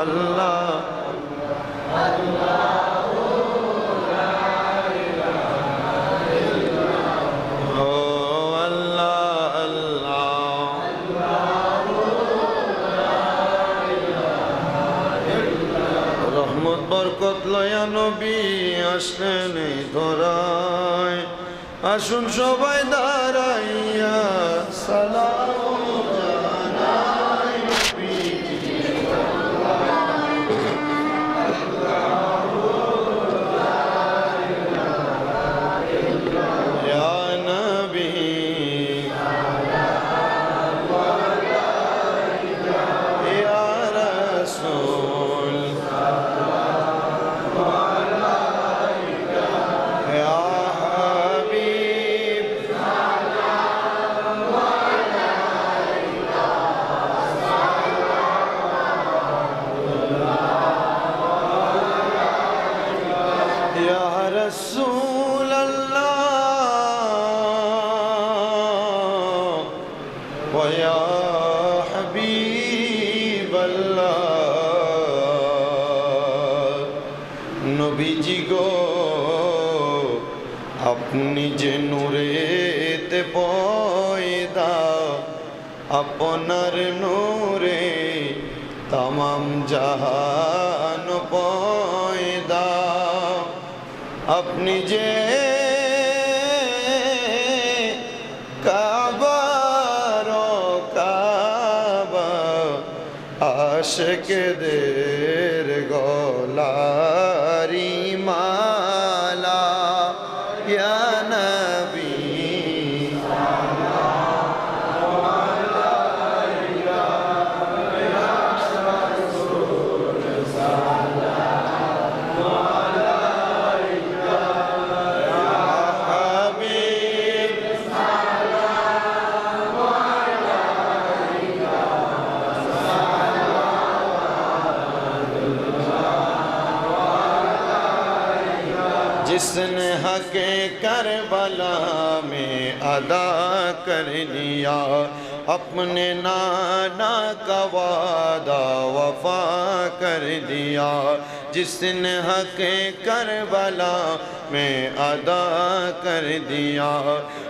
আল্লাহ আসুন সবাই দাঁড়াইয়া সালাম। ويا حبيب الله নবীজি গো আপনি যে নূরেতে পয়দা আপনার নূরে তামাম জাহান পয়দা আপনি যে আশকেদের গলারি। جس نے حق کربلا میں ادا کر لیا، اپنے نانا کا وعدہ وفا کر دیا۔ جس نے حق کربلا میں ادا کر دیا،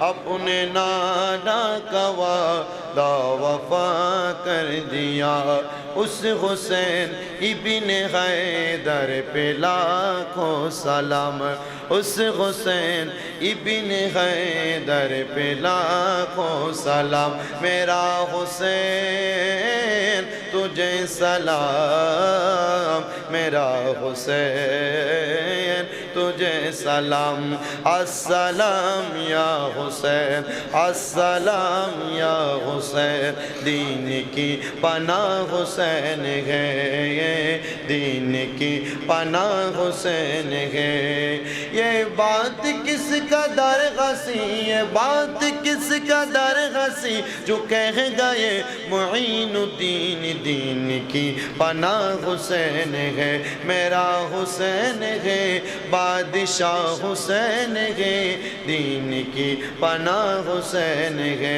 اپنے نانا کا وعدہ تا وفا کر دیا۔ اس حسین ابن حیدر پہ لاکھوں سلام۔ اس حسین ابن حیدر پہ لاکھوں سلام۔ میرا حسین، تجھے سلام۔ میرا حسین، تجھے سلام۔ السلام یا حسین، السلام یا حسین۔ حسین، دین کی پناہ حسین ہے۔ دین کی پناہ حسین ہے۔ یہ بات کس کا در غسی یہ بات کس کا در غسی جو کہہ گئے معین الدین، دین کی پناہ حسین ہے۔ میرا حسین ہے، بادشاہ حسین ہے۔ دین کی پناہ حسین ہے۔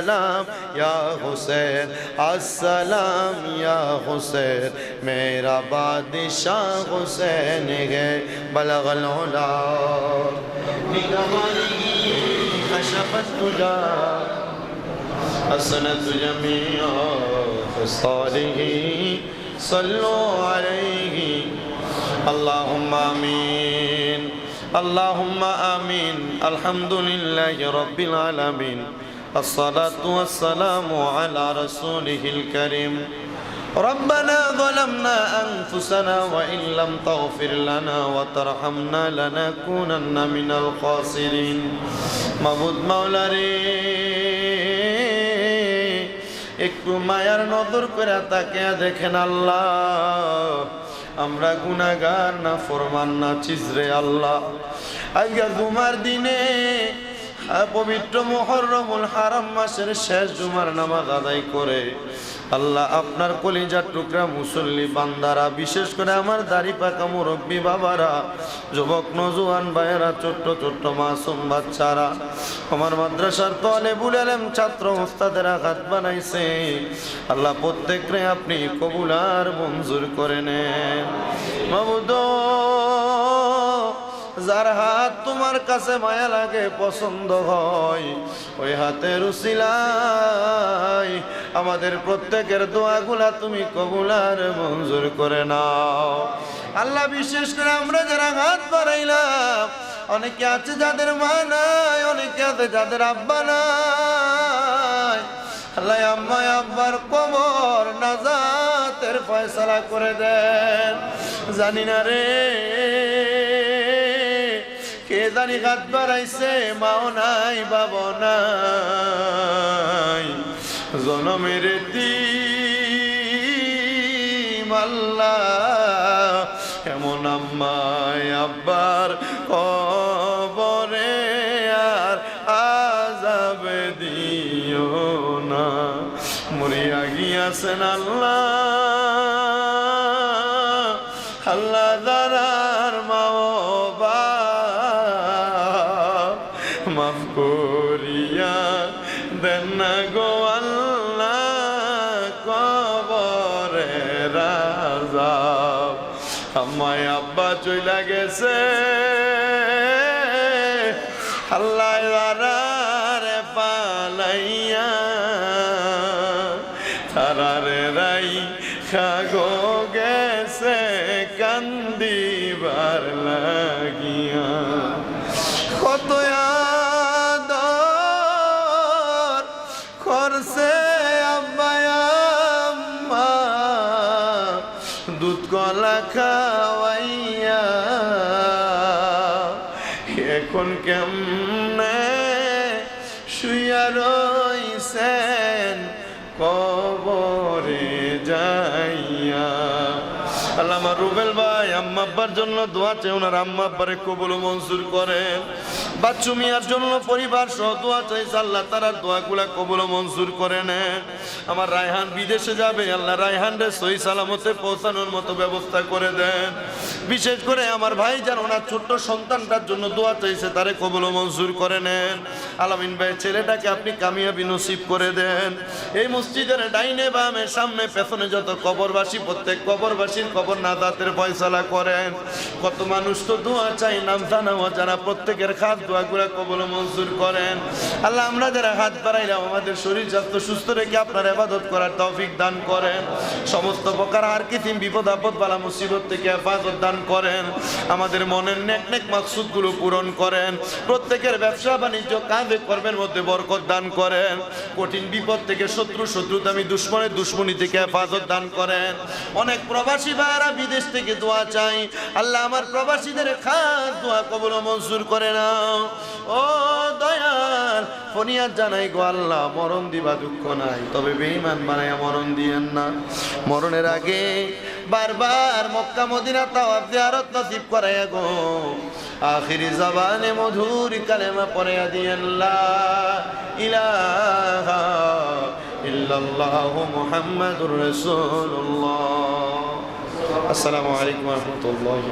السلام، یا حسین، السلام، یا حسین، میرا بادشاہ حسین ہے، بلغ العلا۔ نگمانی خشبت تجا حسنت جمیع صالحی صلو علیہ۔ اللہم آمین اللہم آمین، الحمدللہ رب العالمین۔ الصلاة والسلام على رسوله الكريم ربنا ظلمنا أنفسنا وإن لم تغفر لنا وترحمنا لنكونن من الخاسرين মাবুদ মাওলা রে একটু মায়ার নজর করে তাকে দেখেন আল্লাহ আমরা গুনাগার না ফরমান না চিজরে আল্লাহ আজকে জুমার দিনে আহ, পবিত্র মোহরমুল হারাম মাসের শেষ জুমার নামাজ আদায় করে আল্লাহ আপনার কলিজার টুকরা মুসল্লি বান্দারা, বিশেষ করে আমার দাড়ি পাকা মুরব্বী বাবারা, যুবক নজুয়ান ভাইয়েরা, ছোট্ট ছোট্ট মাসুম বাচ্চারা, আমার মাদ্রাসার তলে বুলালেম ছাত্র ওস্তাদের আঘাত বানাইছে। আল্লাহ প্রত্যেকরে আপনি কবুলার মঞ্জুর করে নেন। মাবুদ যার হাত তোমার কাছে মায়া লাগে, পছন্দ হয়, ওই হাতের উসিলাই আমাদের প্রত্যেকের দোয়াগুলা তুমি কবুলার মঞ্জুর করে নাও। আল্লাহ বিশেষ করে আমরা যারা হাত বাড়াইলাম, অনেকে আছে যাদের মা নাই, অনেকে আছে যাদের আব্বা নাই। আল্লাহ আম্মা আব্বার কবর নাজাতের ফয়সালা করে দেন। জানি না রে জানি হাত বাড়াইছে, মাও নাই বাব নাই। জনমের দিম আল্লাহ, এমন আম্মাই আব্বার কবরে আর আজাবে দিও না। মরিয়া গিয়াছেন আল্লাহ আমায় আব্বা চইলা গেছে। আল্লাহ দারারে পালাইয়া তারারে রাই খাগো গেছে কান্দিবার লাগিয়া এখন কেমনে শুয়া রইছেন? কবরে যাইয়া। আল্লাহ রুবেল ভাই আম্মাব্বার জন্য দোয়া চেয়ে ওনার আম্মাব্বারে কবুল মঞ্জুর করেন। বাচ্চু মিয়ার জন্য পরিবার সহ দোয়া চাইছে আল্লাহ, তারা দোয়াগুলা কবুল মঞ্জুর করে নেন আমার রায়হান বিদেশে যাবে, আল্লাহ রায়হান রে সই সালামতে পৌঁছানোর মতো ব্যবস্থা করে দেন। বিশেষ করে আমার ভাই যার ওনার ছোট্ট সন্তানটার জন্য দোয়া চাইছে, তারে কবুল মঞ্জুর করে নেন। আলামিন ভাই ছেলেটাকে আপনি কামিয়াবি নসিব করে দেন। এই মসজিদের ডাইনে বামে সামনে পেছনে যত কবরবাসী, প্রত্যেক কবরবাসীর কবর নাদাতের ফয়সালা করেন। কত মানুষ তো দোয়া চাই নাম জানা যারা প্রত্যেকের খাত দোয়াগুলা কবল মঞ্জুর করেন। আল্লাহ, আমরা যারা হাত বাড়াইলাম, আমাদের শরীর স্বাস্থ্য সুস্থ রেখে আপনার আবাদত করার তৌফিক দান করেন। সমস্ত প্রকার আর কিতিম বিপদ, আপদ, বালা, মুসিবত থেকে হেফাজত দান করেন। আমাদের মনের নেক নেক মাকসুদগুলো পূরণ করেন। প্রত্যেকের ব্যবসা বাণিজ্য কাঁধে কর্মের মধ্যে বরকত দান করেন। কঠিন বিপদ থেকে শত্রু, শত্রুতামি দুশ্মনের দুশ্মনী থেকে হেফাজত দান করেন। অনেক প্রবাসী ভাইরা বিদেশ থেকে দোয়া চাই আল্লাহ, আমার প্রবাসীদের খাস দোয়া কবল মঞ্জুর করে নাও। ও দয়াল ফনিয়াদ জানাই গো আল্লাহ, মরণ দিবা দুঃখ নাই, তবে বেঈমান বানাইয়া মরণ দিয়েন না। মরণের আগে বারবার মক্কা, মদিনা তাওয়াব জিয়ারত নসিব করাইয়া গো। আখিরি জবানে মধুর কালেমা পড়াইয়া দিয়েন, লা ইলাহা ইল্লাল্লাহু মুহাম্মাদুর রাসূলুল্লাহ। আসসালামু আলাইকুম ওয়া রাহমাতুল্লাহি